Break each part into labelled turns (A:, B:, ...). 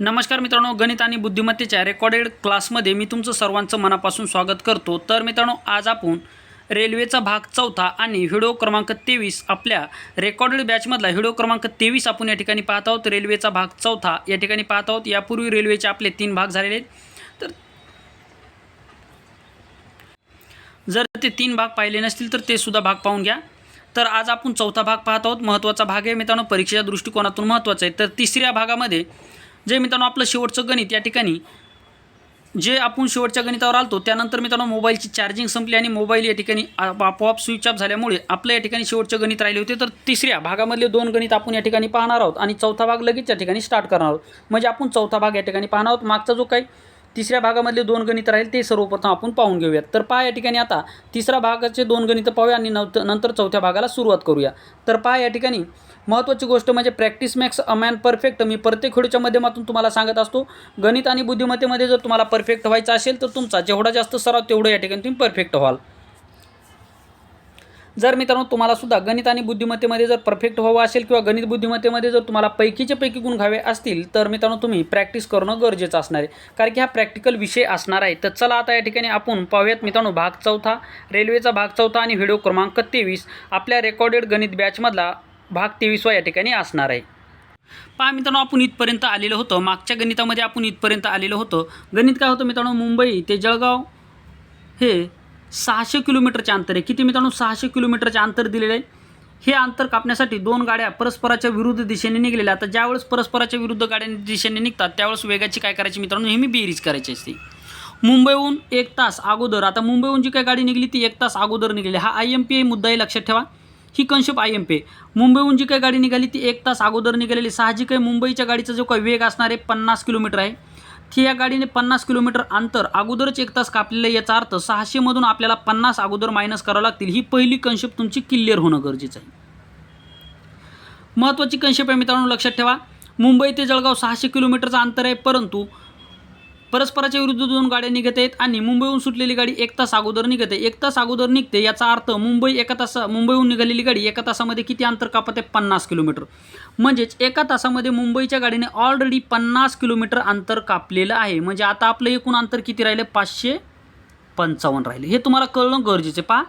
A: नमस्कार मित्रांनो गणित आणि बुद्धिमत्तेच्या रेकॉर्डेड क्लासमध्ये मी तुमचं सर्वांचं मनापासून स्वागत करतो. तर मित्रांनो आज आपण रेल्वेचा भाग चौथा आणि व्हिडिओ क्रमांक तेवीस आपल्या रेकॉर्डेड बॅचमधला व्हिडिओ क्रमांक तेवीस आपण या ठिकाणी पाहत आहोत. रेल्वेचा भाग चौथा या ठिकाणी पाहत आहोत. यापूर्वी रेल्वेचे आपले तीन भाग झालेले आहेत. तर जर ते तीन भाग पाहिले नसतील तर ते सुद्धा भाग पाहून घ्या. तर आज आपण चौथा भाग पाहत आहोत. महत्त्वाचा भाग आहे मित्रांनो परीक्षेच्या दृष्टिकोनातून महत्त्वाचा आहे. तर तिसऱ्या भागामध्ये जे मित्रांनो आपलं शेवटचं गणित या ठिकाणी जे आपण शेवटच्या गणितावर आलतो त्यानंतर मित्रांनो मोबाईलची चार्जिंग संपली आणि मोबाईल या ठिकाणी आपोआप स्विच ऑफ झाल्यामुळे आपलं या ठिकाणी शेवटचे गणित राहिले होते. तर तिसऱ्या भागामधले दोन गणित आपण या ठिकाणी पाहणार आहोत आणि चौथा भाग लगेच या ठिकाणी स्टार्ट करणार आहोत. म्हणजे आपण चौथा भाग या ठिकाणी पाहणार आहोत. मागचा जो काही तिसऱ्या भागामधले दोन गणित राहील ते सर्वप्रथम आपण पाहून घेऊयात. तर पहा या ठिकाणी आता तिसऱ्या भागाचे दोन गणितं पाहूया आणि नंतर नंतर चौथ्या भागाला सुरुवात करूया. तर पहा या ठिकाणी महत्त्वाची गोष्ट म्हणजे practice makes a man perfect मी प्रत्येक व्हिडिओच्या माध्यमातून तुम्हाला सांगत असतो. गणित आणि बुद्धिमत्तेमध्ये जर तुम्हाला परफेक्ट व्हायचं असेल तर तुमचा जेवढा जास्त सराव तेवढं या ठिकाणी तुम्ही परफेक्ट व्हाल. जर मित्रांनो तुम्हाला सुद्धा गणित आणि बुद्धिमत्तेमध्ये जर परफेक्ट व्हावं असेल किंवा गणित बुद्धिमत्तेमध्ये जर तुम्हाला पैकीचे पैकी गुण घ्यावे असतील तर मित्रांनो तुम्ही प्रॅक्टिस करणं गरजेचं असणार आहे. कारण की हा प्रॅक्टिकल विषय असणार आहे. तर चला आता या ठिकाणी आपण पाहूयात मित्रांनो भाग चौथा रेल्वेचा भाग चौथा आणि व्हिडिओ क्रमांक तेवीस आपल्या रेकॉर्डेड गणित बॅचमधला भाग तेवीसवा या ठिकाणी असणार आहे. पहा मित्रांनो आपण इथपर्यंत आलेलो होतं. मागच्या गणितामध्ये आपण इथपर्यंत आलेलो होतं. गणित काय होतं मित्रांनो? मुंबई ते जळगाव हे सहाशे किलोमीटरचे अंतर आहे. किती मित्रांनो? सहाशे किलोमीटरचे अंतर दिलेलं आहे. हे अंतर कापण्यासाठी दोन गाड्या परस्पराच्या विरुद्ध दिशेने निघलेल्या. आता ज्यावेळेस परस्पराच्या विरुद्ध गाड्या दिशेने निघतात त्यावेळेस वेगाची काय करायची मित्रांनो? नेहमी बेरीज करायची असते. मुंबईहून एक तास अगोदर आता मुंबईहून जी काही गाडी निघली ती एक तास अगोदर निघाली. हा आय एम पी आहे मुद्दाही लक्षात ठेवा. ही कन्सेप्ट आय एम पी मुंबईहून जी काही गाडी निघाली ती एक तास अगोदर निघालेली. साहजिक आहे मुंबईच्या गाडीचा जो काही वेग असणार आहे पन्नास किलोमीटर आहे. की या गाडीने पन्नास किलोमीटर अंतर अगोदरच एक तास कापलेलं याचा अर्थ सहाशेमधून आपल्याला पन्नास अगोदर मायनस करावं लागतील. ही पहिली कन्सेप्ट तुमची क्लिअर होणं गरजेचं आहे. महत्त्वाची कन्सेप्ट आहे मित्रांनो लक्षात ठेवा. मुंबई ते जळगाव सहाशे किलोमीटरचं अंतर आहे परंतु परस्पराच्या विरुद्ध दोन गाड्या निघत आहेत आणि मुंबईहून सुटलेली गाडी एक तास अगोदर निघत आहे. एक तास अगोदर निघते याचा अर्थ मुंबई एका तासा मुंबईहून निघालेली गाडी एका तासामध्ये किती अंतर कापत? आहे पन्नास किलोमीटर. म्हणजेच एका तासामध्ये मुंबईच्या गाडीने ऑलरेडी पन्नास किलोमीटर अंतर कापलेलं आहे. म्हणजे आता आपलं एकूण अंतर किती राहिलं? पाचशे पंचावन्न राहिले. हे तुम्हाला कळणं गरजेचं आहे. पहा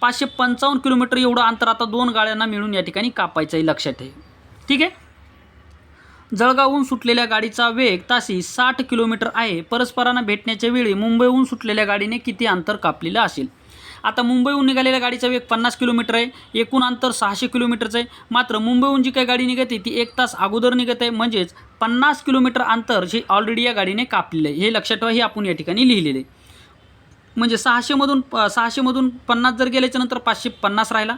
A: पाचशे पंचावन्न किलोमीटर एवढं अंतर आता दोन गाड्यांना मिळून या ठिकाणी कापायचं आहे लक्षात आहे ठीक आहे? जळगावहून सुटलेल्या गाडीचा वेग ताशी साठ किलोमीटर आहे. परस्परांना भेटण्याच्या वेळी मुंबईहून सुटलेल्या गाडीने किती अंतर कापलेलं असेल? आता मुंबईहून निघालेल्या गाडीचा वेग पन्नास किलोमीटर आहे. एकूण अंतर सहाशे किलोमीटरचं आहे. मात्र मुंबईहून जी काही गाडी निघते ती एक तास अगोदर निघत. आहे म्हणजेच पन्नास किलोमीटर अंतर जे ऑलरेडी या गाडीने कापलेलं आहे. हे लक्षात ठेवा हे आपण या ठिकाणी लिहिलेलं आहे. म्हणजे सहाशेमधून प- सहाशेमधून पन्नास जर गेल्याच्यानंतर पाचशे पन्नास राहिला.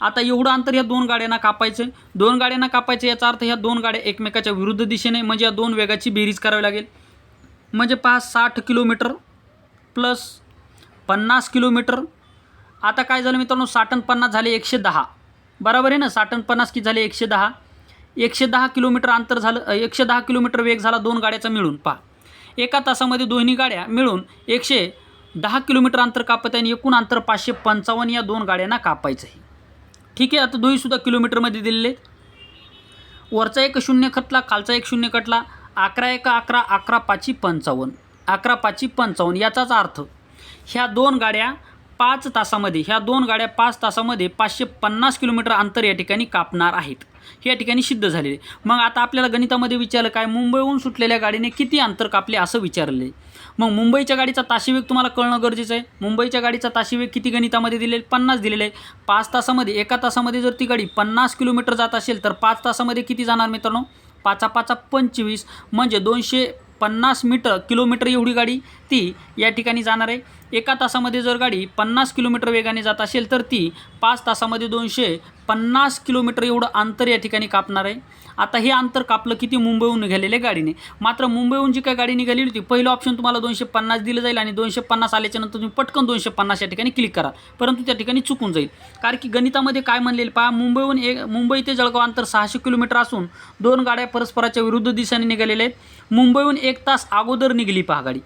A: आता एवढं अंतर ह्या दोन गाड्यांना कापायचं दोन गाड्यांना कापायचं याचा अर्थ ह्या दोन गाड्या एकमेकाच्या विरुद्ध दिशेने म्हणजे या दोन वेगाची बेरीज करावी लागेल. म्हणजे पहा साठ किलोमीटर प्लस पन्नास किलोमीटर. आता काय झालं मित्रांनो साठ आणि पन्नास झाले एकशे दहा. बरोबर आहे ना? साठ आणि पन्नास की झाले? एकशे दहा. एकशे दहा किलोमीटर अंतर झालं एकशे दहा किलोमीटर वेग झाला दोन गाड्याचा मिळून पहा. एका तासामध्ये दोन्ही गाड्या मिळून एकशे दहा किलोमीटर अंतर कापत आहे आणि एकूण अंतर पाचशे पंचावन्न या दोन गाड्यांना कापायचं आहे. ठीक आहे आता दोहीसुद्धा किलोमीटरमध्ये दिलेले आहेत. वरचा एक शून्य खटला खालचा एक शून्य कटला अकरा एक अकरा अकरा पाची पंचावन्न. अकरा पाची पंचावन्न याचाच अर्थ ह्या दोन गाड्या पाच तासामध्ये ह्या दोन गाड्या पाच तासामध्ये पाचशे पन्नास किलोमीटर अंतर या ठिकाणी कापणार आहेत. हे या ठिकाणी सिद्ध झालेले. मग आता आपल्याला गणितामध्ये विचारलं काय मुंबईहून सुटलेल्या गाडीने किती अंतर कापले असं विचारले. मग मुंबईच्या गाडीचा ताशीवेग तुम्हाला कळणं गरजेचं आहे. मुंबईच्या गाडीचा ताशीवेग किती गणितामध्ये दिलेले पन्नास दिलेले आहे. पाच तासामध्ये एका तासामध्ये जर ती गाडी पन्नास किलोमीटर जात असेल तर पाच तासामध्ये किती जाणार मित्रांनो? पाचा पाचा पंचवीस. म्हणजे दोनशे पन्नास मीटर किलोमीटर एवढी गाडी ती या ठिकाणी जाणार आहे. एका तासामध्ये जर गाडी पन्नास किलोमीटर वेगाने जात असेल तर ती पाच तासामध्ये दोनशे पन्नास किलोमीटर एवढं अंतर या ठिकाणी कापणार आहे. आता हे अंतर कापलं किती मुंबईहून निघालेल्या गाडीने. मात्र मुंबईहून जी काही गाडी निघालेली होती पहिलं ऑप्शन तुम्हाला दोनशे पन्नास दिलं जाईल आणि दोनशे पन्नास आल्याच्यानंतर तुम्ही पटकन दोनशे पन्नास या ठिकाणी क्लिक करा. परंतु त्या ठिकाणी चुकून जाईल. कारण की गणितामध्ये काय म्हणलेलं पहा मुंबईहून एक मुंबई ते जळगाव अंतर सहाशे किलोमीटर असून दोन गाड्या परस्पराच्या विरुद्ध दिशेने निघालेल्या आहेत. मुंबईहून एक तास अगोदर निघाली पहा गाडी.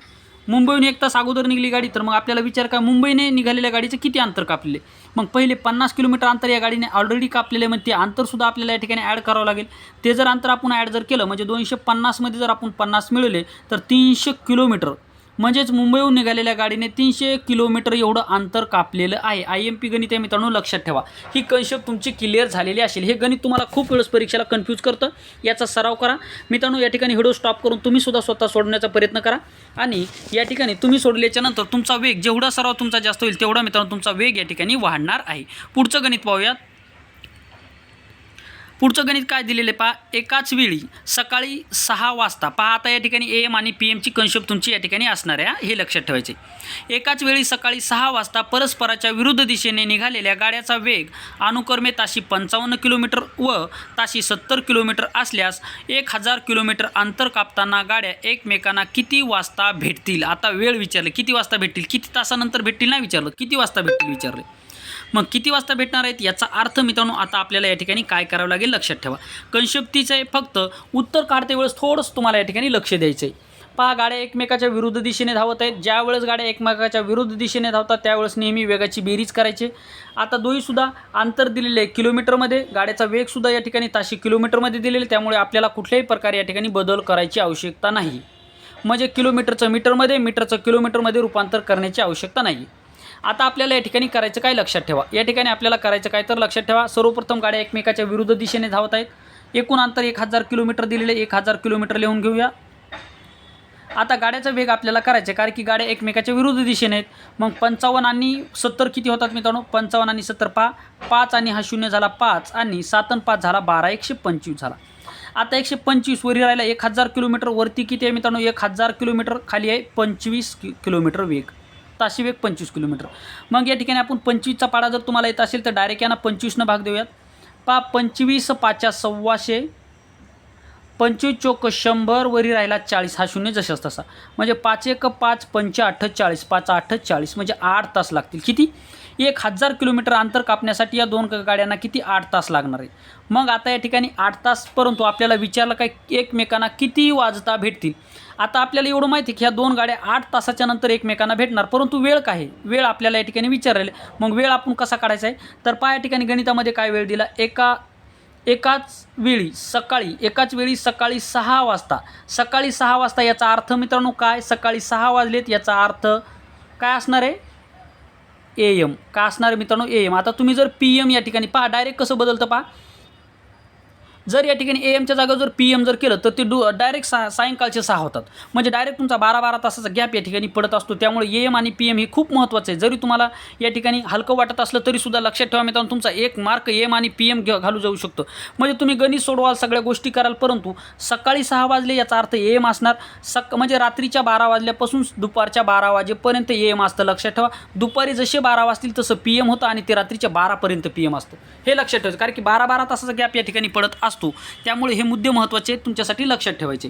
A: मुंबईहून एक तास अगोदर निघली गाडी तर मग आपल्याला विचार काय मुंबईने निघालेल्या गाडीचे किती अंतर कापलेले? मग पहिले पन्नास किलोमीटर अंतर या गाडीने ऑलरेडी कापलेले मग ते अंतरसुद्धा आपल्याला या ठिकाणी ॲड करावं लागेल. ते जर अंतर आपण ॲड जर केलं म्हणजे दोनशे पन्नासमध्ये जर आपण पन्नास मिळवले तर तीनशे किलोमीटर म्हणजेच मुंबईहून निघालेल्या गाडीने तीनशे किलोमीटर एवढं अंतर कापलेलं आहे. आय एम पी गणित आहे मित्रांनो लक्षात ठेवा. ही कन्सेप्ट तुमची क्लिअर झालेली असेल. हे गणित तुम्हाला खूप वेळेस परीक्षेला कन्फ्यूज करतं. याचा सराव करा. मित्रांनो या ठिकाणी व्हिडिओ स्टॉप करून तुम्ही सुद्धा स्वतः सोडण्याचा प्रयत्न करा. आणि या ठिकाणी तुम्ही सोडल्याच्या नंतर तुमचा वेग जेवढा सराव तुमचा जास्त होईल तेवढा मित्रांनो तुमचा वेग या ठिकाणी वाढणार आहे. पुढचं गणित पाहूयात. पुढचं गणित काय दिलेलं आहे पहा? एकाच वेळी सकाळी सहा वाजता पहा आता या ठिकाणी ए एम आणि पी एमची कन्शेप्ट तुमची या ठिकाणी असणार आहे हे लक्षात ठेवायचे. एकाच वेळी सकाळी सहा वाजता परस्पराच्या विरुद्ध दिशेने निघालेल्या गाड्याचा वेग अनुक्रमे ताशी पंचावन्न किलोमीटर व ताशी सत्तर किलोमीटर असल्यास एक हजार किलोमीटर अंतर कापताना गाड्या एकमेकांना किती वाजता भेटतील? आता वेळ विचारले किती वाजता भेटतील? किती तासानंतर भेटतील? नाही विचारलं. किती वाजता भेटतील? विचारले. मग किती वाजता भेटणार आहेत याचा अर्थ मित्रांनो आता आपल्याला या ठिकाणी काय करावं लागेल लक्षात ठेवा. कन्सेप्टीचं आहे फक्त उत्तर काढते वेळेस थोडंसं तुम्हाला या ठिकाणी लक्ष द्यायचं आहे पहा गाड्या एकमेकाच्या विरुद्ध दिशेने धावत आहेत. ज्या वेळेस गाड्या एकमेकाच्या विरुद्ध दिशेने धावतात त्यावेळेस नेहमी वेगाची बेरीज करायची. आता दोहीसुद्धा अंतर दिलेले आहे किलोमीटरमध्ये. गाड्याचा वेगसुद्धा या ठिकाणी ताशी किलोमीटरमध्ये दिलेले त्यामुळे आपल्याला कुठल्याही प्रकारे या ठिकाणी बदल करायची आवश्यकता नाही. म्हणजे किलोमीटरचं मीटरमध्ये मीटरचं किलोमीटरमध्ये रूपांतर करण्याची आवश्यकता नाही. आता आपल्याला या ठिकाणी करायचं काय लक्षात ठेवा. या ठिकाणी आपल्याला करायचं काय तर लक्षात ठेवा. सर्वप्रथम गाड्या एकमेकाच्या विरुद्ध दिशेने धावत आहेत. एकूण अंतर एक हजार किलोमीटर दिलेले एक हजार किलोमीटर लिहून घेऊया. आता गाड्याचा वेग आपल्याला करायचा आहे. कारण की गाड्या एकमेकाच्या विरुद्ध दिशेने आहेत. मग पंचावन्न आणि सत्तर किती होतात मित्रांनो? पंचावन्न आणि सत्तर पा पाच आणि हा शून्य झाला पाच आणि सात आणि पाच झाला बारा. एकशे पंचवीस झाला. आता एकशे पंचवीस वरी राहिला. एक हजार किलोमीटर वरती किती आहे मित्रांनो? एक हजार किलोमीटर खाली आहे. पंचवीस कि किलोमीटर वेग. ताशी वेग पंचवीस किलोमीटर. मग या ठिकाणी आपण पंचवीसचा पाडा जर तुम्हाला येत असेल तर डायरेक्ट यांना पंचवीसनं भाग देऊयात. पा पंचवीस पाचा सव्वाशे पंचवीस चोक शंभर वरी राहिला चाळीस. हा शून्य जशाच तसा म्हणजे पाच एक पाच पंच अठ्ठेचाळीस पाच अठ्ठेचाळीस म्हणजे आठ तास लागतील. किती? एक हजार किलोमीटर अंतर कापण्यासाठी या दोन गाड्यांना किती आठ तास लागणार आहे मग आता या ठिकाणी आठ तास परंतु आपल्याला विचारलं काय एकमेकांना किती वाजता भेटतील? आता आपल्याला एवढं माहिती की ह्या दोन गाड्या आठ तासाच्या नंतर एकमेकांना भेटणार परंतु वेळ काय वेळ आपल्याला या ठिकाणी विचारलेले मग वेळ आपण कसा काढायचा आहे? तर पहा या ठिकाणी गणितामध्ये काय वेळ दिला? एका एकाच वेळी सकाळी एकाच वेळी सकाळी सहा वाजता. सकाळी सहा वाजता याचा अर्थ मित्रांनो काय? सकाळी सहा वाजलेत याचा अर्थ काय असणार आहे? ए एम का असणार आहे मित्रांनो ए एम आता तुम्ही जर पी एम या ठिकाणी पहा डायरेक्ट कसं बदलतं पहा. जर या ठिकाणी ए एमच्या जागा जर पी एम जर केलं तर ते डू डायरेक्ट सा सायंकाळचे सहा होतात. म्हणजे डायरेक्ट तुमचा बारा बारा तासाचा गॅप या ठिकाणी पडत असतो. त्यामुळे ए एम आणि पी एम हे खूप महत्त्वाचं आहे जरी तुम्हाला या ठिकाणी हलकं वाटत असलं तरीसुद्धा लक्षात ठेवा मित्रांनो तुमचा एक मार्क एम आणि पी एम घालू जाऊ शकतो. म्हणजे तुम्ही गणित सोडवाल सगळ्या गोष्टी कराल परंतु सकाळी सहा वाजले याचा अर्थ ए एम असणार. सक म्हणजे रात्रीच्या बारा वाजल्यापासून दुपारच्या बारा वाजेपर्यंत ए एम असतं लक्षात ठेवा. दुपारी जसे बारा वाजतील तसं पी एम होतं आणि ते रात्रीच्या बारापर्यंत पी एम असतं. हे लक्षात ठेवायचं. कारण की बारा बारा तासाचा गॅप या ठिकाणी पडत असतो. त्यामुळे हे मुद्दे महत्त्वाचे आहेत तुमच्यासाठी लक्षात ठेवायचे.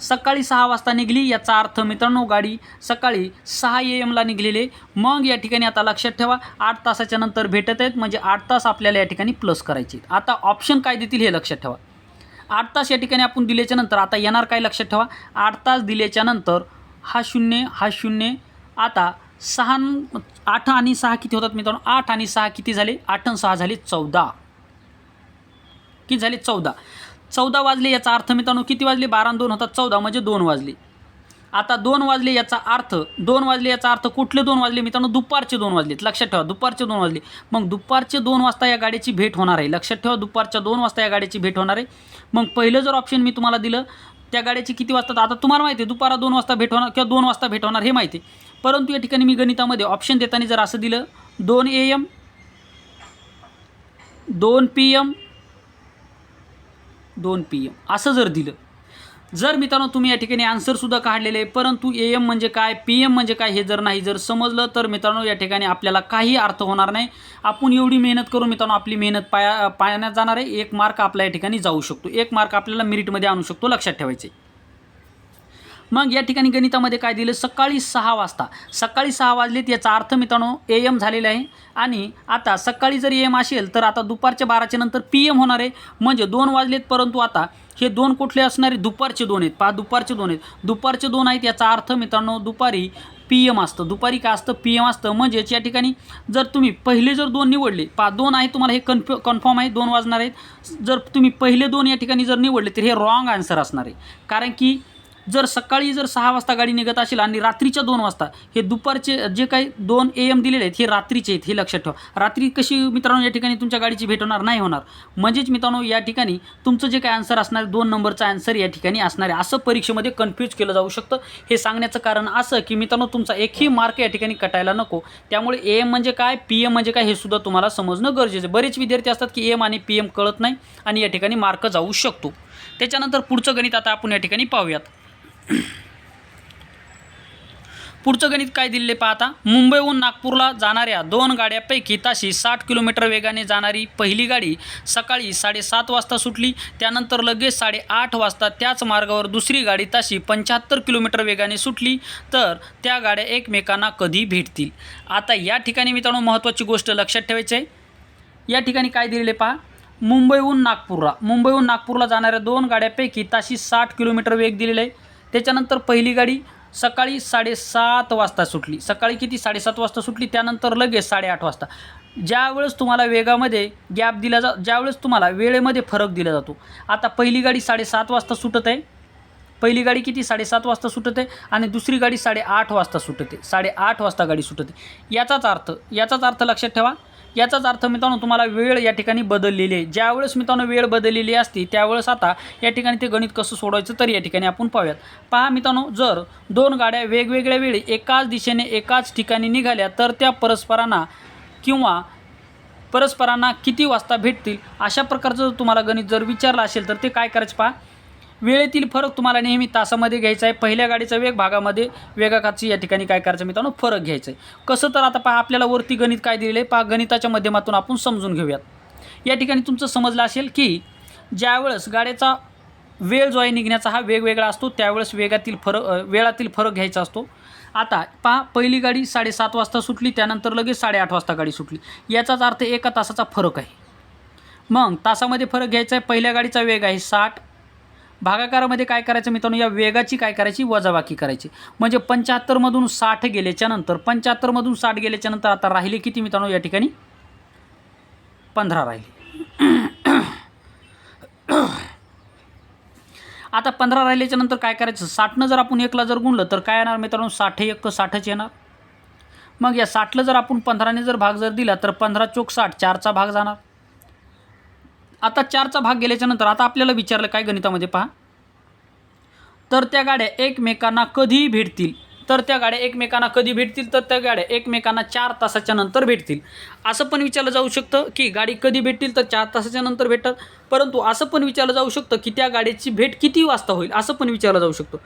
A: सकाळी सहा वाजता निघली याचा अर्थ मित्रांनो गाडी सकाळी सहा ए एमला निघलेले. मग या ठिकाणी आता लक्षात ठेवा आठ तासाच्या नंतर भेटत आहेत म्हणजे आठ तास आपल्याला या ठिकाणी प्लस करायचे आहेत. आता ऑप्शन काय देतील हे लक्षात ठेवा. आठ तास या ठिकाणी आपण दिल्याच्या नंतर आता येणार काय लक्षात ठेवा? आठ तास दिल्याच्या नंतर हा शून्य हा शून्य आता सहा न- आठ आणि सहा किती होतात मित्रांनो? आठ आणि सहा किती झाले? आठ आणि सहा झाले चौदा. किती झाले चौदा. चौदा वाजले याचा अर्थ मित्रांनो किती वाजले? बारा दोन होतात चौदा म्हणजे दोन वाजले. आता दोन वाजले याचा अर्थ दोन वाजले याचा अर्थ कुठले दोन वाजले? मित्रांनो दुपारचे दोन वाजलेत. लक्षात ठेवा दुपारचे दोन वाजले. मग दुपारचे दोन वाजता या गाडीची भेट होणार आहे. लक्षात ठेवा दुपारच्या दोन वाजता या गाडीची भेट होणार आहे. मग पहिलं जर ऑप्शन मी तुम्हाला दिलं त्या गाड्याची किती वाजता? आता तुम्हाला माहिती आहे दुपारा दोन वाजता भेट होणार किंवा दोन वाजता भेट होणार हे माहिती आहे. परंतु या ठिकाणी मी गणितामध्ये ऑप्शन देताना जर असं दिलं दोन ए एम दोन पी एम दोन पी एम असं जर दिलं. जर मित्रांनो तुम्ही या ठिकाणी आन्सरसुद्धा काढलेले आहे परंतु ए एम म्हणजे काय पी एम म्हणजे काय हे जर नाही जर समजलं तर मित्रांनो या ठिकाणी आपल्याला काही अर्थ होणार नाही. आपण एवढी मेहनत करून मित्रांनो आपली मेहनत पाया पाण्यात जाणार आहे. एक मार्क आपल्या या ठिकाणी जाऊ शकतो. एक मार्क आपल्याला मेरिटमध्ये आणू शकतो लक्षात ठेवायचे मग या ठिकाणी गणितामध्ये काय दिलं? सकाळी सहा वाजता. सकाळी सहा वाजलेत याचा अर्थ मित्रांनो ए एम झालेला आहे. आणि आता सकाळी जर ए एम असेल तर आता दुपारच्या बाराच्या नंतर पी एम होणार आहे. म्हणजे दोन वाजलेत परंतु आता हे दोन कुठले असणारे दुपारचे दोन आहेत. पहा दुपारचे दोन आहेत. दुपारचे दोन आहेत याचा अर्थ मित्रांनो दुपारी पी एम असतं. दुपारी काय असतं? पी एम असतं. म्हणजेच या ठिकाणी जर तुम्ही पहिले जर दोन निवडले पा दोन आहे तुम्हाला हे कन्फ कन्फर्म आहे दोन वाजणार आहेत. जर तुम्ही पहिले दोन या ठिकाणी जर निवडले तर हे रॉंग आन्सर असणार आहे. कारण की जर सकाळी जर सहा वाजता गाडी निघत असेल आणि रात्रीच्या दोन वाजता हे दुपारचे जे काही दोन ए एम दिलेले आहेत हे रात्रीचे आहेत हे लक्षात ठेवा. रात्री कशी मित्रांनो या ठिकाणी तुमच्या गाडीची भेट होणार? नाही होणार. म्हणजेच मित्रांनो या ठिकाणी तुमचं जे काही आन्सर असणार आहे, दोन नंबरचा आन्सर या ठिकाणी असणार आहे. असं परीक्षेमध्ये कन्फ्यूज केलं जाऊ शकतं. हे सांगण्याचं कारण असं की मित्रांनो तुमचा एकही मार्क या ठिकाणी कटायला नको. त्यामुळे ए एम म्हणजे काय? पी एम म्हणजे काय? हे सुद्धा तुम्हाला समजणं गरजेचं आहे. बरेच विद्यार्थी असतात की एम आणि पी एम कळत नाही आणि या ठिकाणी मार्क जाऊ शकतो. त्याच्यानंतर पुढचं गणित आता आपण या ठिकाणी पाहूयात. पुढचं गणित काय दिले पाहता मुंबईहून नागपूरला जाणाऱ्या दोन गाड्यापैकी ताशी साठ किलोमीटर वेगाने जाणारी पहिली गाडी सकाळी साडेसात वाजता सुटली. त्यानंतर लगेच साडेआठ वाजता त्याच मार्गावर दुसरी गाडी ताशी पंच्याहत्तर किलोमीटर वेगाने सुटली. तर त्या गाड्या एकमेकांना कधी भेटतील? आता या ठिकाणी मित्रांनो महत्त्वाची गोष्ट लक्षात ठेवायची आहे. या ठिकाणी काय दिलेले पहा. मुंबईहून नागपूरला मुंबईहून नागपूरला जाणाऱ्या दोन गाड्यापैकी ताशी साठ किलोमीटर वेग दिलेला आहे. त्याच्यानंतर पहिली गाडी सकाळी साडेसात वाजता सुटली. सकाळी किती? साडेसात वाजता सुटली. त्यानंतर लगेच साडेआठ वाजता. ज्यावेळेस तुम्हाला वेगामध्ये गॅप दिला जा ज्यावेळेस तुम्हाला वेळेमध्ये फरक दिला जातो. आता पहिली गाडी साडेसात वाजता सुटत आहे. पहिली गाडी किती? साडेसात वाजता सुटत आहे. आणि दुसरी गाडी साडेआठ वाजता सुटते. साडेआठ वाजता गाडी सुटते. याचाच अर्थ याचाच अर्थ लक्षात ठेवा. याचाच अर्थ मित्रांनो तुम्हाला वेळ या ठिकाणी बदललेली आहे. ज्यावेळेस मित्रांनो वेळ बदललेली असते त्यावेळेस आता या ठिकाणी ते गणित कसं सोडवायचं तर या ठिकाणी आपण पाहूयात. पहा मित्रांनो जर दोन गाड्या वेगवेगळ्या वेळी एकाच दिशेने एकाच ठिकाणी निघाल्या तर त्या परस्परांना किंवा परस्परांना किती वाजता भेटतील? अशा प्रकारचं जर तुम्हाला गणित जर विचारलं असेल तर ते काय करायचं पहा? वेळेतील फरक तुम्हाला नेहमी तासामध्ये घ्यायचा आहे. पहिल्या गाडीचा वेग भागामध्ये वेगाकाची या ठिकाणी काय करायचं मित्रांनो? फरक घ्यायचा आहे. कसं तर आता पहा आपल्याला वरती गणित काय दिलेलं आहे? पहा गणिताच्या माध्यमातून आपण समजून घेऊयात. या ठिकाणी तुमचं समजलं असेल की ज्यावेळेस गाड्याचा वेळ जो आहे निघण्याचा हा वेगवेगळा असतो त्यावेळेस वेगातील फरक वेळातील फरक घ्यायचा असतो. आता पहा पहिली गाडी साडेसात वाजता सुटली त्यानंतर लगेच साडेआठ वाजता गाडी सुटली. याचाच अर्थ एका तासाचा फरक आहे. मग तासामध्ये फरक घ्यायचा आहे. पहिल्या गाडीचा वेग आहे साठ भागाकारामध्ये काय करायचं मित्रांनो? या वेगाची काय करायची? वजाबाकी करायची. म्हणजे पंच्याहत्तरमधून साठ गेल्याच्यानंतर पंच्याहत्तरमधून साठ गेल्याच्यानंतर आता राहिले किती मित्रांनो? या ठिकाणी पंधरा राहिले. आता पंधरा राहिल्याच्या नंतर काय करायचं? साठनं जर आपण एकला जर गुणलं तर काय येणार मित्रांनो? साठ एक साठच येणार. मग या साठला जर आपण पंधराने जर भाग जर दिला तर पंधरा चोक साठ चारचा भाग जाणार. आता चारचा भाग गेल्याच्यानंतर आता आपल्याला विचारलं काय गणितामध्ये पहा. तर त्या गाड्या एकमेकांना कधी भेटतील. तर त्या गाड्या एकमेकांना कधी भेटतील? तर त्या गाड्या एकमेकांना चार तासाच्या नंतर भेटतील. असं पण विचारलं जाऊ शकतं की गाडी कधी भेटतील तर चार तासाच्या नंतर भेटतात. परंतु असं पण विचारलं जाऊ शकतं की त्या गाडीची भेट किती वाजता होईल? असं पण विचारलं जाऊ शकतं.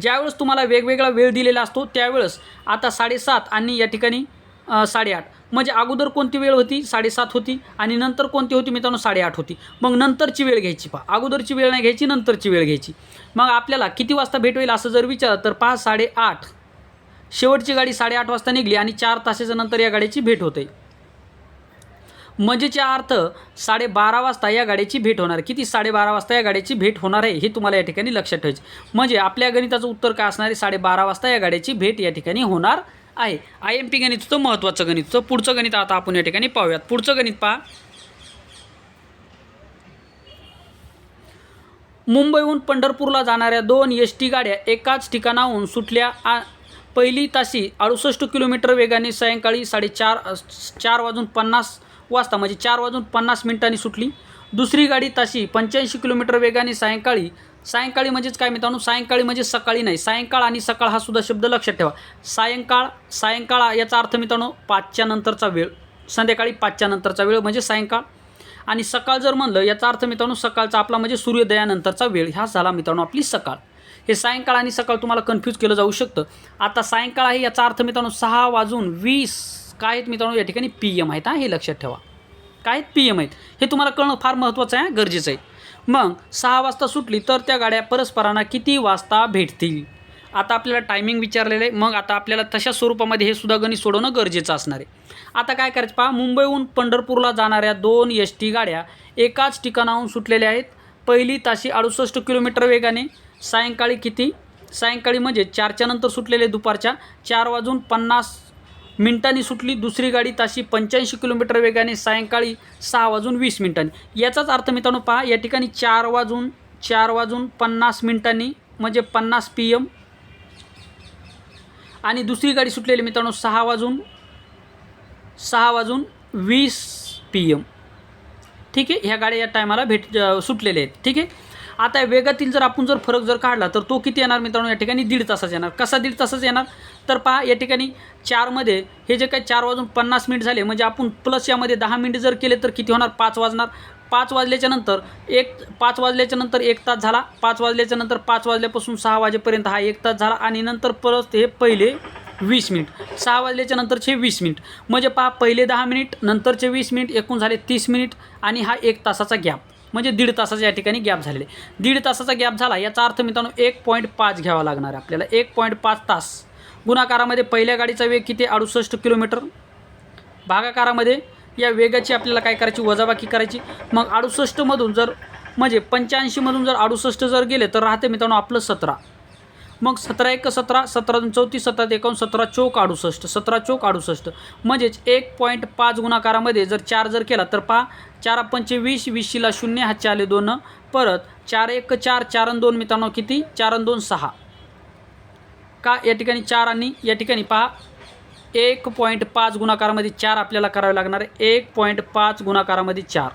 A: ज्यावेळेस तुम्हाला वेगवेगळा वेळ दिलेला असतो त्यावेळेस आता साडेसात आणि या ठिकाणी साडेआठ. म्हणजे अगोदर कोणती वेळ होती? साडेसात होती आणि नंतर कोणती होती मित्रांनो? साडेआठ होती. मग नंतरची वेळ घ्यायची पहा. अगोदरची वेळ नाही घ्यायची नंतरची वेळ घ्यायची. मग आपल्याला किती वाजता भेट होईल असं जर विचारलं तर पहा साडेआठ. शेवटची गाडी साडेआठ वाजता निघली आणि चार तासाच्या नंतर या गाडीची भेट होते. म्हणजेच्या अर्थ साडेबारा वाजता या गाडीची भेट होणार. किती साडेबारा वाजता या गाडीची भेट होणार आहे हे तुम्हाला या ठिकाणी लक्षात ठेवायचे. म्हणजे आपल्या गणिताचं उत्तर काय असणार आहे? साडेबारा वाजता या गाडीची भेट या ठिकाणी होणार आहे. आय एम पी गणितचं महत्त्वाचं गणित पुढचं गणित आता आपण या ठिकाणी पाहूयात. पुढचं गणित पहा. मुंबईहून पंढरपूरला जाणाऱ्या दोन एस टी गाड्या एकाच ठिकाणाहून सुटल्या. आ पहिली ताशी अडुसष्ट किलोमीटर वेगाने सायंकाळी साडेचार चार वाजून पन्नास वाजता म्हणजे चार वाजून पन्नास मिनिटांनी सुटली. दुसरी गाडी ताशी पंच्याऐंशी किलोमीटर वेगाने सायंकाळी सायंकाळी म्हणजेच काय मित्रांनो? सायंकाळी म्हणजे सकाळी नाही. सायंकाळ आणि सकाळ हा सुद्धा शब्द लक्षात ठेवा. सायंकाळ सायंकाळ याचा अर्थ मित्रांनो पाचच्या नंतरचा वेळ. संध्याकाळी पाचच्या नंतरचा वेळ म्हणजे सायंकाळ. आणि सकाळ जर म्हणलं याचा अर्थ मित्रांनो सकाळचा आपला म्हणजे सूर्योदयानंतरचा वेळ. हा झाला मित्रांनो आपली सकाळ. हे सायंकाळ आणि सकाळ तुम्हाला कन्फ्यूज केलं जाऊ शकतं. आता सायंकाळ आहे याचा अर्थ मित्रांनो सहा वाजून वीस काय आहेत मित्रांनो या ठिकाणी पी एम आहेत हां हे लक्षात ठेवा. काय आहेत पी एम आहेत? हे तुम्हाला कळणं फार महत्त्वाचं आहे गरजेचं आहे. मग सहा वाजता सुटली तर त्या गाड्या परस्परांना किती वाजता भेटतील? आता आपल्याला टायमिंग विचारलेलं आहे. मग आता आपल्याला तशा स्वरूपामध्ये हे सुद्धा गणित सोडवणं गरजेचं असणार आहे. आता काय करायचं पहा मुंबईहून पंढरपूरला जाणाऱ्या दोन एस टी गाड्या एकाच ठिकाणाहून सुटलेल्या आहेत. पहिली ताशी अडुसष्ट किलोमीटर वेगाने. सायंकाळी किती? सायंकाळी म्हणजे चारच्या नंतर सुटलेले दुपारच्या चार वाजून पन्नास मिनिटांनी सुटली. दुसरी गाडी ताशी पंच्याऐंशी किलोमीटर वेगाने सायंकाळी सहा वाजून वीस मिनिटांनी. याचाच अर्थ मित्रांनो पहा या ठिकाणी चार वाजून चार वाजून पन्नास मिनिटांनी म्हणजे पन्नास पी एम आणि दुसरी गाडी सुटलेली मित्रांनो सहा वाजून सहा वाजून वीस पी एम ठीक आहे ह्या गाड्या या टायमाला भेट सुटलेल्या आहेत. ठीक आहे? आता वेगातील जर आपण जर फरक जर काढला तर तो किती येणार मित्रांनो या ठिकाणी? दीड तासाचा येणार. कसा दीड तासाचा येणार? तर पहा या ठिकाणी चारमध्ये हे जे काही चार वाजून पन्नास मिनिट झाले म्हणजे आपण प्लस यामध्ये दहा मिनिट जर केले तर किती होणार? पाच वाजणार. पाच वाजल्याच्या नंतर एक पाच वाजल्याच्या नंतर एक तास झाला. पाच वाजल्याच्या नंतर पाच वाजल्यापासून सहा वाजेपर्यंत हा एक तास झाला. आणि नंतर परत हे पहिले वीस मिनिट. सहा वाजल्याच्या नंतरचे वीस मिनिट. म्हणजे पहा पहिले दहा मिनिट नंतरचे वीस मिनिट एकूण झाले तीस मिनिट. आणि हा एक तासाचा गॅप म्हणजे दीड तासाचा या ठिकाणी गॅप झालेले दीड तासाचा गॅप झाला. याचा अर्थ मित्रांनो एक पॉईंट पाच घ्यावा लागणार आहे आपल्याला. एक पॉईंट पाच तास. गुणाकारामध्ये पहिल्या गाडीचा वेग किती? अडुसष्ट किलोमीटर. भागाकारामध्ये या वेगाची आपल्याला काय करायची? वजाबाकी करायची. मग अडुसष्टमधून जर म्हणजे पंच्याऐंशीमधून जर अडुसष्ट जर गेले तर राहते मित्रांनो आपलं सतरा. मग सतरा एक सतरा सतरा चौतीस सतरा एकावन्न सतरा चौक अडुसष्ट सतरा चौक अडुसष्ट. म्हणजेच एक पॉईंट पाच गुणाकारामध्ये जर चार जर केला तर पहा चार पंचे वीस वीसशीला शून्य हातचे आले दोन. परत चार एक चार चारन दोन मित्रांनो किती? चारन दोन सहा. का? या ठिकाणी चार आणि या ठिकाणी पहा. एक पॉईंट पाच गुणाकारामध्ये चार आपल्याला करावे लागणार आहे. एक पॉईंट पाच गुणाकारामध्ये चार.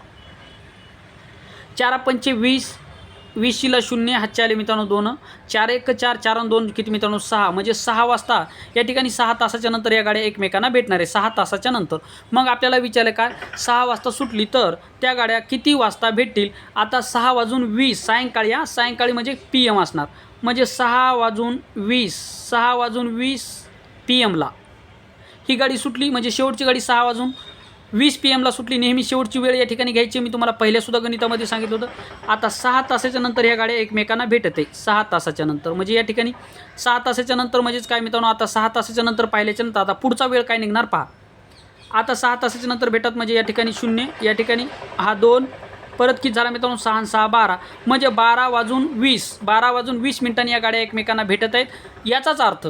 A: चार पंचे वीस. वीसशीला शून्य हातचे मित्रांनो दोन. चार एक चार चार आणि दोन किती मित्रांनो? सहा. म्हणजे सहा वाजता या ठिकाणी सहा तासाच्या नंतर या गाड्या एकमेकांना भेटणार आहे. सहा तासाच्या नंतर. मग आपल्याला विचारलं काय सहा वाजता सुटली तर त्या गाड्या किती वाजता भेटतील? आता सहा वाजून वीस. सायंकाळी या सायंकाळी म्हणजे पी एम असणार. म्हणजे सहा वाजून वीस सहा वाजून वीस पी एमला ही गाडी सुटली म्हणजे शेवटची गाडी सहा वाजून वीस पी एमला सुटली. नेहमी शेवटची वेळ या ठिकाणी घ्यायची मी तुम्हाला पहिल्यासुद्धा गणितामध्ये सांगितलं होतं. आता सहा तासाच्या नंतर ह्या गाड्या एकमेकांना भेटते. सहा तासाच्या नंतर. म्हणजे या ठिकाणी सहा तासाच्या नंतर म्हणजेच काय मित्रांनो? आता सहा तासाच्या नंतर पाहिल्याच्या नंतर आता पुढचा वेळ काय निघणार? पहा. आता सहा तासाच्या नंतर भेटत म्हणजे या ठिकाणी शून्य या ठिकाणी हा दोन परत किती झाला मित्रांनो सहा सहा बारा. म्हणजे बारा वाजून वीस. बारा वाजून वीस मिनिटांनी या गाड्या एकमेकांना भेटत आहेत. याचाच अर्थ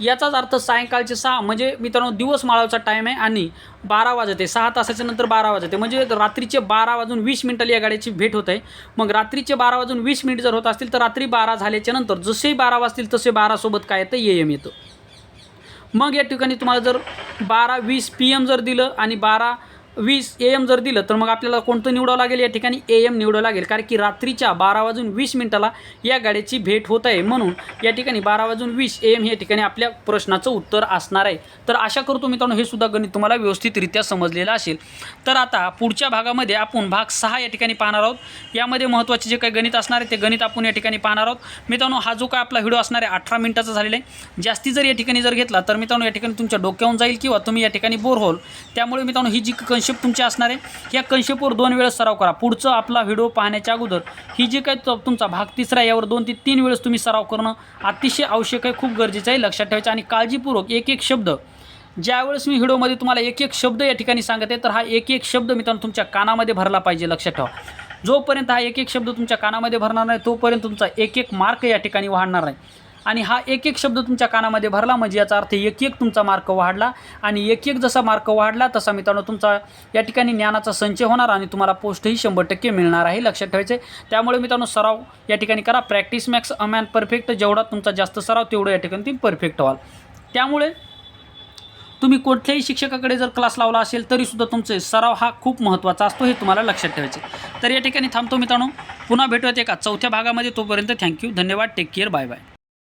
A: याचाच अर्थ सायंकाळचे सहा म्हणजे मित्रांनो दिवस माळावचा टाईम आहे आणि बारा वाजते. सहा तासाच्या नंतर बारा वाजते. म्हणजे रात्रीचे बारा वाजून वीस मिनिटाला या गाड्याची भेट होत आहे. मग रात्रीचे बारा वाजून वीस मिनिट जर होत असतील तर रात्री बारा झाल्याच्यानंतर जसे बारा वाजतील तसे बारासोबत काय येतं? ए एम येतं. मग या ठिकाणी तुम्हाला जर बारा वीस पी एम जर दिलं आणि बारा वीस ए एम जर दिलं तर मग आपल्याला कोणतं निवडावं लागेल? या ठिकाणी ए एम निवडावं लागेल. कारण की रात्रीच्या बारा वाजून वीस मिनिटाला या गाड्याची भेट होत आहे. म्हणून या ठिकाणी बारा वाजून वीस ए एम या ठिकाणी आपल्या प्रश्नाचं उत्तर असणार आहे. तर आशा करतो मित्रांनो हे सुद्धा गणित तुम्हाला व्यवस्थितरित्या समजलेलं असेल. तर आता पुढच्या भागामध्ये आपण भाग सहा या ठिकाणी पाहणार आहोत. यामध्ये महत्त्वाचे जे काही गणित असणार आहे ते गणित आपण या ठिकाणी पाहणार आहोत. मित्रांनो हा जो काय आपला व्हिडिओ असणार आहे अठरा मिनिटाचा झालेला आहे. जास्ती जर या ठिकाणी जर घेतला तर मित्रांनो या ठिकाणी तुमच्या डोक्याहून जाईल किंवा तुम्ही या ठिकाणी बोर होल त्यामुळे मित्रांनो ही जी कन्सेप्ट तुमचे असणार आहे. या कन्सेप्टवर दोन वेळेस सराव करा. पुढचं आपला व्हिडिओ पाहण्याच्या अगोदर ही जी काही तो- तुमचा भाग तिसरा आहे यावर दोन ते तीन वेळेस तुम्ही सराव करणं अतिशय आवश्यक आहे खूप गरजेचं आहे लक्षात ठेवायचं. आणि काळजीपूर्वक एक एक शब्द ज्यावेळेस मी व्हिडिओमध्ये तुम्हाला एक एक शब्द या ठिकाणी सांगत आहे तर हा एक एक शब्द मित्रांनो तुमच्या कानामध्ये भरला पाहिजे लक्षात ठेवा. जोपर्यंत हा एक एक शब्द तुमच्या कानामध्ये भरणार नाही तोपर्यंत तुमचा एक एक मार्क या ठिकाणी वाढणार नाही. आणि हा एक एक शब्द तुमच्या कानामध्ये भरला म्हणजे याचा अर्थ एक एक तुमचा मार्क वाढला. आणि एक एक जसा मार्क वाढला तसा मित्रांनो तुमचा या ठिकाणी ज्ञानाचा संचय होणार आणि तुम्हाला पोस्टही शंभर टक्के मिळणार आहे लक्षात ठेवायचे त्यामुळे मित्रांनो सराव या ठिकाणी करा. प्रॅक्टिस मॅक्स अमॅन परफेक्ट जेवढा तुमचा जास्त सराव तेवढं या ठिकाणी तुम्ही परफेक्ट व्हाल. त्यामुळे तुम्ही कुठल्याही शिक्षकाकडे जर क्लास लावला असेल तरीसुद्धा तुमचे सराव हा खूप महत्त्वाचा असतो हे तुम्हाला लक्षात ठेवायचे तर या ठिकाणी थांबतो मित्रांनो. पुन्हा भेटूयात एका चौथ्या भागामध्ये. तोपर्यंत थँक्यू धन्यवाद. Take care bye bye